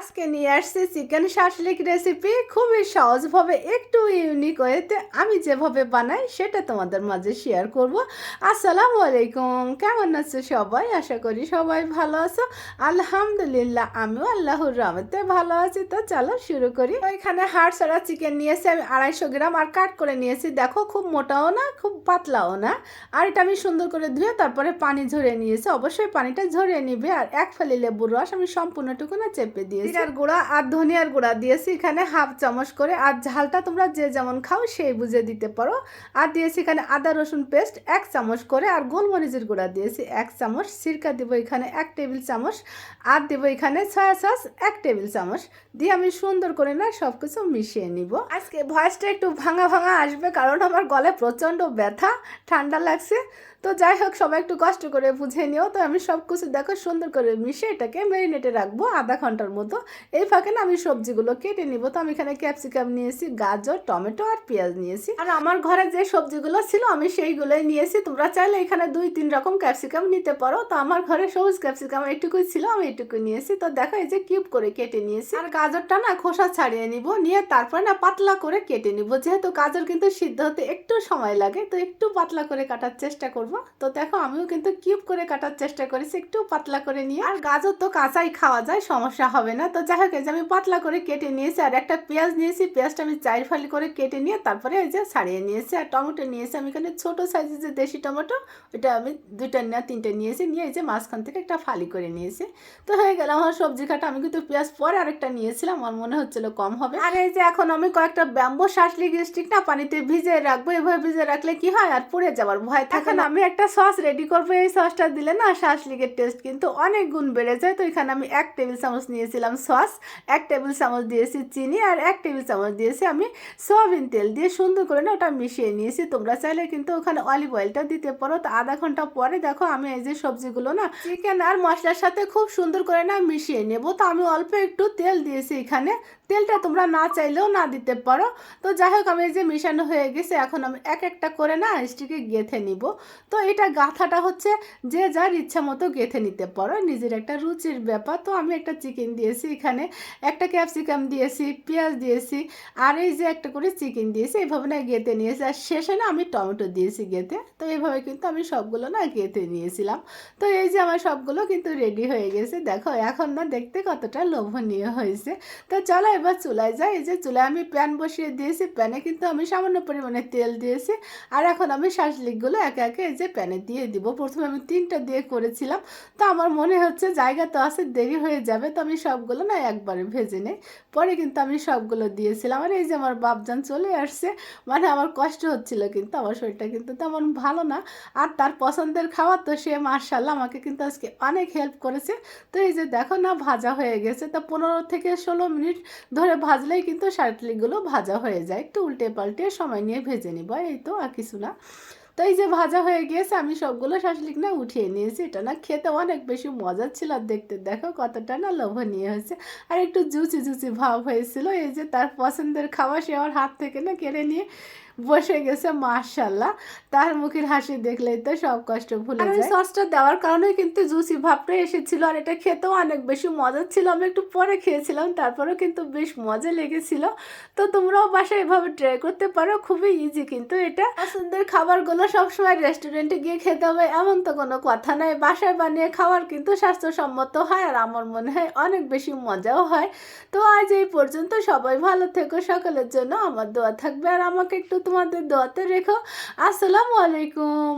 আজকে নিয়ে আসছি চিকেন শাসলিক রেসিপি খুবই সহজভাবে, একটু ইউনিক ওয়েতে আমি যেভাবে বানাই, সেটা তোমাদের মাঝে শেয়ার করব। আসসালামু আলাইকুম, কেমন আছো সবাই? আশা করি সবাই ভালো আছো। আলহামদুলিল্লাহ, আমিও আল্লাহর রহমতে ভালো আছি। তো চলো শুরু করি। ওইখানে হাড় ছাড়া চিকেন নিয়েছি আমি, আড়াইশো গ্রাম, আর কাট করে নিয়েছি। দেখো, খুব মোটাও না, খুব পাতলাও না। আর এটা আমি সুন্দর করে ধুয়ে তারপরে পানি ঝরিয়ে নিয়েছি। অবশ্যই পানিটা ঝরিয়ে নিবে, আর এক ফালি লেবুর রস আমি সম্পূর্ণটুকু না চেপে দিয়েছি। জিরার গুঁড়া আর ধনিয়ার গুঁড়া দিয়েছি। এখানে হাফ চামচ করে আর ঝালটা তোমরা যে যেমন খাও সেই বুঝে দিতে পারো। আর দিয়েছি এখানে আদা, রসুন পেস্ট এক চামচ করে আর গোলমরিচের গুঁড়া দিয়েছি এক চামচ। সিরকা দিব এখানে এক টেবিল চামচ আর দেবো এখানে ছয়া সস এক টেবিল চামচ। দিয়ে আমি সুন্দর করে না সব কিছু মিশিয়ে নিব। আজকে ভয়েসটা একটু ভাঙা ভাঙা আসবে কারণ আমার গলায় প্রচণ্ড ব্যথা, ঠান্ডা লাগছে। তো যাই হোক, সবাই একটু কষ্ট করে বুঝে নিও। তো আমি সব কিছু দেখো, সুন্দর করে মিশে এটাকে ম্যারিনেটে রাখব আধা ঘণ্টার মতো। এই ফাঁকে না আমি সবজিগুলো কেটে নিব। তো আমি এখানে ক্যাপসিকাম নিয়েছি, গাজর, টমেটো আর পেঁয়াজ নিয়েছি। আর আমার ঘরে যে সবজিগুলো ছিল আমি সেইগুলোই নিয়েছি। তোমরা চাইলে এখানে দুই তিন রকম ক্যাপসিকাম নিতে পারো। তো আমার ঘরে সবুজ ক্যাপসিকাম এইটুকুই ছিল, আমি এইটুকুই নিয়েছি। তো দেখো এই যে কিউব করে কেটে নিয়েছি। আর গাজরটা না খোসা ছাড়িয়ে নিব, নিয়ে তারপরে না পাতলা করে কেটে নিব। যেহেতু গাজর কিন্তু সিদ্ধ হতে একটু সময় লাগে, তো একটু পাতলা করে কাটার চেষ্টা করব। তো দেখো আমিও কিন্তু কিউব করে কাটার চেষ্টা করেছি একটু পাতলা করে নিয়ে। আর গাজর তো কাঁচাই খাওয়া যায় সমস্যা হবে না। তো যাই হোক এই যে আমি পাতলা করে কেটে নিয়েছি আর একটা পেঁয়াজ নিয়েছি পেঁয়াজটা আমি চার ফালি করে কেটে নিয়ে তারপরে এই যে ছাড়িয়ে নিয়েছি। আর টমেটো নিয়েছি আমি এখানে ছোটো সাইজের যে দেশি টমেটো ওটা আমি দুইটা না তিনটে নিয়েছি নিয়ে এই যে মাঝখান থেকে একটা ফালি করে নিয়েছি। তো হয়ে গেল আমার সবজি কাটা আমি কিন্তু পেঁয়াজ পরে আরেকটা নিয়েছিলাম আমার মনে হচ্ছিল কম হবে। আর এই যে এখন আমি কয়েকটা ব্যাম্বো শাসলিক স্টিক না পানিতে ভিজে রাখব এভাবে ভিজে রাখলে কি হয়? আর পড়ে যাওয়ার ভয় থাকে না। আমি একটা সস রেডি করব, এই সসটা দিলে না শাসলিকের টেস্ট কিন্তু অনেক গুণ বেড়ে যায়। তো এখানে আমি এক টেবিল চামচ নিয়েছিলাম সস এক টেবিল চামচ দিয়েছি চিনি আর এক টেবিল চামচ দিয়েছি আমি সয়াবিন তেল দিয়ে সুন্দর করে না ওটা মিশিয়ে নিয়েছি। তোমরা চাইলে কিন্তু ওখানে অলিভ অয়েলটা দিতে পারো। তো আধা ঘণ্টা পরে দেখো আমি এই যে সবজিগুলো না চিকেন আর মশলার সাথে খুব সুন্দর করে না মিশিয়ে নেব। তো আমি অল্প একটু তেল দিয়েছি এখানে। তেলটা তোমরা না চাইলেও না দিতে পারো। তো যাই হোক আমি যে মিশানো হয়ে গেছে, এখন আমি এক একটা করে না স্টিকে গেথে নিব। তো এটা গাথাটা হচ্ছে যে যার ইচ্ছা মতো গেথে নিতে পারো। নিজের একটা রুচির ব্যাপার। তো আমি একটা চিকেন দিয়েছি এখানে, একটা ক্যাপসিকাম দিয়েছি, পেঁয়াজ দিয়েছি, আর এই যে একটা করে চিকেন দিয়েছি এইভাবে না গেঁথে নিয়েছি। আর শেষে না আমি টমেটো দিয়েছি গেঁথে। তো এইভাবে কিন্তু আমি সবগুলো না গেঁথে নিয়েছিলাম। তো এই যে আমার সবগুলো কিন্তু রেডি হয়ে গেছে। দেখো, এখন না দেখতে কতটা লোভনীয় হয়েছে। তো চলো এবার চুলায় যাই। এই যে চুলায় আমি প্যান বসিয়ে দিয়েছি, প্যানে কিন্তু আমি সামান্য পরিমাণে তেল দিয়েছি। আর এখন আমি শাসলিকগুলো একে একে এই যে প্যানে দিয়ে দিব। প্রথমে আমি তিনটা দিয়ে করেছিলাম। তো আমার মনে হচ্ছে জায়গা তো আছে, দেরি হয়ে যাবে। তো আমি সবগুলো না একবারে ভেজে নেই। পরে কিন্তু আমি সবগুলো দিয়েছিলাম। আর এই যে আমার বাপজান চলে আসছে মানে আমার কষ্ট হচ্ছিল কিন্তু, আমার শরীরটা কিন্তু তেমন ভালো না। আর তার পছন্দের খাবার তো সে মার্শাল্লাহ আমাকে কিন্তু আজকে অনেক হেল্প করেছে। তো এই যে দেখো না, ভাজা হয়ে গেছে। তো পনেরো থেকে ষোলো মিনিট ধরে ভাজলেই কিন্তু শার্টলিগুলো ভাজা হয়ে যায়। একটু উল্টে পাল্টে সময় নিয়ে ভেজে নিব, এই তো আর কিছু না। তো এই যে ভাজা হয়ে গিয়েছে, আমি সবগুলো শাসলিক না উঠিয়ে নিয়েছি। এটা না খেতে অনেক বেশি মজা ছিল আর দেখতে। দেখো কতটা না লোভনীয় হয়েছে। আর একটু জুচি জুচি ভাব হয়েছিল, এই যে তার পছন্দের খাওয়া সে আমার হাত থেকে না কেড়ে নিয়ে বসে গেছে মার্শাল্লাহ তার মুখের হাসি দেখলেই তো সব কষ্ট ভুলে যায়। সসটা দেওয়ার কারণে কিন্তু জুসি ভাবটা এসেছিল আর এটা খেতেও অনেক বেশি মজা ছিল। আমি একটু পরে খেয়েছিলাম তারপরেও কিন্তু বেশ মজা লেগেছিল। তো তোমরাও বাসায় এভাবে ট্রাই করতে পারো খুবই ইজি কিন্তু এটা। পছন্দের খাবারগুলো সবসময় রেস্টুরেন্টে গিয়ে খেতে হবে এমন তো কোনো কথা নয় বাসায় বানিয়ে খাওয়ার কিন্তু স্বাস্থ্যসম্মত হয় আর আমার মনে হয় অনেক বেশি মজাও হয়। তো আজ এই পর্যন্ত সবাই ভালো থেকো সকলের জন্য আমার দোয়া থাকবে। আর আমাকে একটু তোমাদের দোয়াতে রেখো। আসসালামু আলাইকুম।